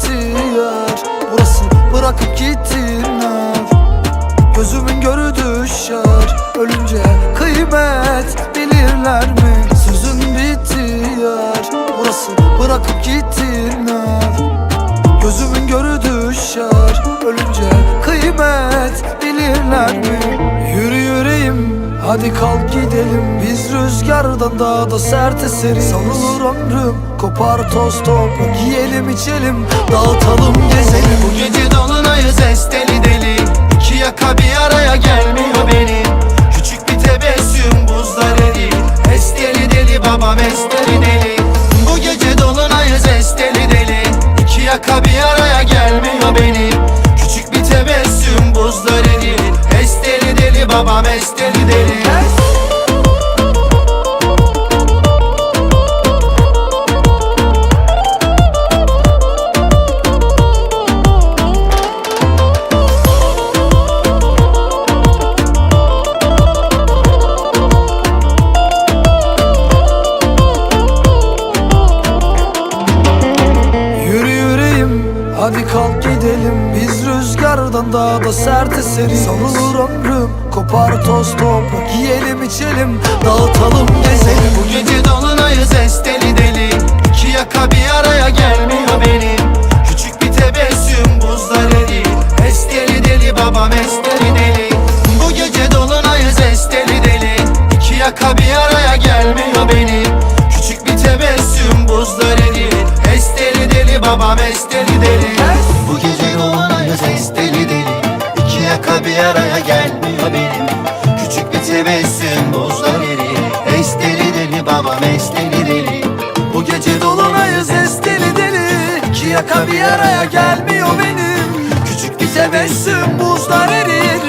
ihtiyar Burası bırakıp gittin ev Gözümün gördüğü şer Ölünce kıymet bilirler mi? Sözün bitti yer Burası bırakıp gittin ev Gözümün gördüğü şer Ölünce kıymet bilirler mi? Hadi kalk gidelim Biz rüzgardan daha da sert eseriz. Savrulur ömrüm kopar toz toprak Yiyelim içelim dağıtalım gezelim. Bu gece dolunayız esteli deli. İki yaka bir araya gelmiyor benim Küçük bir tebessüm buzlar eri Esteli deli babam esteli hadi kalk gidelim Biz rüzgardan daha da sert eseriz. Savrulur ömrüm kopar toz toprak Yiyelim içelim dağıtalım gezelim. Bu gece dolunayız esteli deli. İki yaka bir araya gelmiyor benim Küçük bir tebessüm buzlar eri Esteli deli babam esteli deli. Bu gece dolunayız esteli deli. İki yaka bir araya gelmiyor benim Küçük bir tebessüm buzlar eri Esteli deli babam esteli deli. Bu gece Dolunayız esteli deli. İki yaka bir araya gelmiyor benim. Küçük bir tebessüm buzlar erir